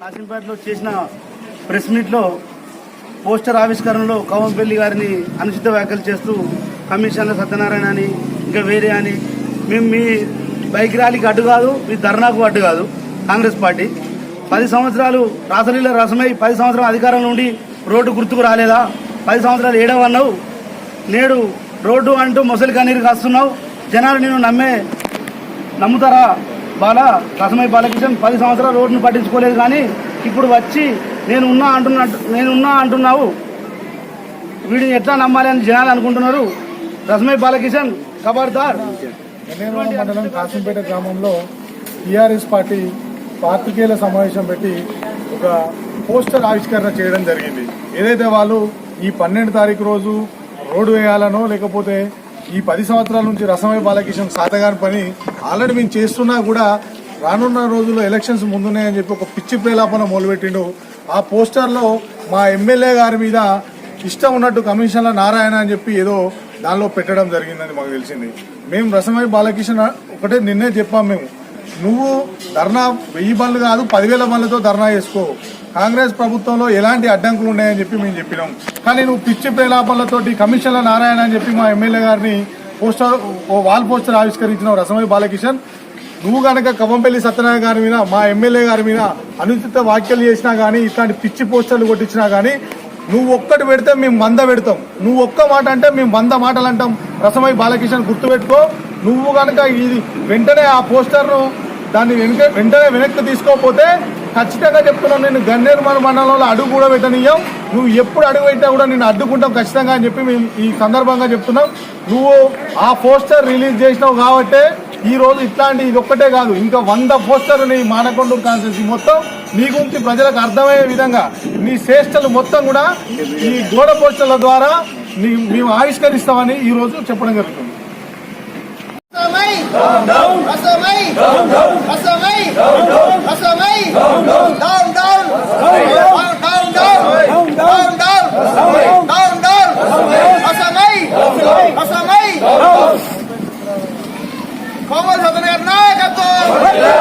కాసింపేటలో చేసిన ప్రెస్ మీట్లో పోస్టర్ ఆవిష్కరణలో కవంపల్లి గారిని అనుచిత వ్యాఖ్యలు చేస్తూ కమిషనర్ సత్యనారాయణ అని ఇంకా వేరే అని మేము మీ బైక్ ర్యాలీకి అడ్డు కాదు మీ ధర్నాకు అడ్డు కాదు కాంగ్రెస్ పార్టీ. పది సంవత్సరాలు రాసలీల రసమై పది సంవత్సరం అధికారంలో ఉండి రోడ్డు గుర్తుకు రాలేదా? పది సంవత్సరాలు ఏడవన్నావు? నేడు రోడ్డు అంటూ ముసలి కన్నీరు కాస్తున్నావు? జనాలు నేను నమ్మే నమ్ముతారా? బాల రసమై బాలకిషన్ పది సంవత్సరాలు రోడ్డును పట్టించుకోలేదు కానీ ఇప్పుడు వచ్చి నేను ఉన్నా అంటున్నట్టు నేను ఉన్నా అంటున్నావు. వీడిని ఎట్లా నమ్మాలి అని జనాలు అనుకుంటున్నారు? రసమై బాలకిషన్ ఖబర్దార్ మండలం కాసింపేట గ్రామంలో టీఆర్ఎస్ పార్టీ పాత్రికేయుల సమావేశం పెట్టి ఒక పోస్టర్ ఆవిష్కరణ చేయడం జరిగింది. ఏదైతే వాళ్ళు ఈ పన్నెండు తారీఖు రోజు రోడ్డు వేయాలనో లేకపోతే ఈ పది సంవత్సరాల నుంచి రసమయ బాలకిషన్ సాతగాని పని ఆల్రెడీ మేము చేస్తున్నా కూడా రానున్న రోజుల్లో ఎలక్షన్స్ ముందున్నాయని చెప్పి ఒక పిచ్చి ప్రేలాపన మొదలుపెట్టిండు. ఆ పోస్టర్లో మా ఎమ్మెల్యే గారి మీద ఇష్టం ఉన్నట్టు కమిషన్ల నారాయణ అని చెప్పి ఏదో దానిలో పెట్టడం జరిగిందని మాకు తెలిసింది. మేము రసమయ బాలకిషన్ ఒకటే నిన్నే చెప్పాం మేము. నువ్వు ధర్నా వెయ్యి బండ్లు కాదు పదివేల బండ్లతో ధర్నా చేసుకో. కాంగ్రెస్ ప్రభుత్వంలో ఎలాంటి అడ్డంకులు ఉన్నాయని చెప్పి మేము చెప్పినాం. కానీ నువ్వు పిచ్చి ప్రేలాపనలతోటి కమిషన్ల నారాయణ అని చెప్పి మా ఎమ్మెల్యే గారిని పోస్టర్ ఓ వాల్ పోస్టర్ ఆవిష్కరించిన రసమై బాలకిషన్. నువ్వు గనక కవంపల్లి సత్యనారాయణ గారి మీద మా ఎమ్మెల్యే గారి మీద అనుచిత వ్యాఖ్యలు చేసినా కానీ ఇట్లాంటి పిచ్చి పోస్టర్లు కొట్టించినా కానీ నువ్వు ఒక్కటి పెడితే మేము వంద పెడతాం. నువ్వు ఒక్క మాట అంటే మేము వంద మాటలు అంటాం. రసమై బాలకిషన్ గుర్తుపెట్టుకో. నువ్వు కనుక ఇది వెంటనే ఆ పోస్టర్ను దాన్ని వెనుక వెంటనే వెనక్కి తీసుకోకపోతే ఖచ్చితంగా చెప్తున్నాం నేను గన్నేరు మన మండలంలో అడుగు కూడా పెట్టనీయం. నువ్వు ఎప్పుడు అడుగు పెట్టినా కూడా నేను అడ్డుకుంటాం ఖచ్చితంగా అని చెప్పి మేము ఈ సందర్భంగా చెప్తున్నాం. నువ్వు ఆ పోస్టర్ రిలీజ్ చేసినావు కాబట్టే ఈ రోజు ఇట్లాంటి ఇది ఒక్కటే కాదు ఇంకా వంద పోస్టర్లు నీ మానకొండూరు కాన్స్టిట్యూన్సీ మొత్తం నీ గురించి ప్రజలకు అర్థమయ్యే విధంగా నీ శ్రేష్టలు మొత్తం కూడా ఈ గోడ పోస్టర్ల ద్వారా మేము ఆవిష్కరిస్తామని ఈరోజు చెప్పడం జరుగుతుంది. ক্ষমতা নায়কত্ব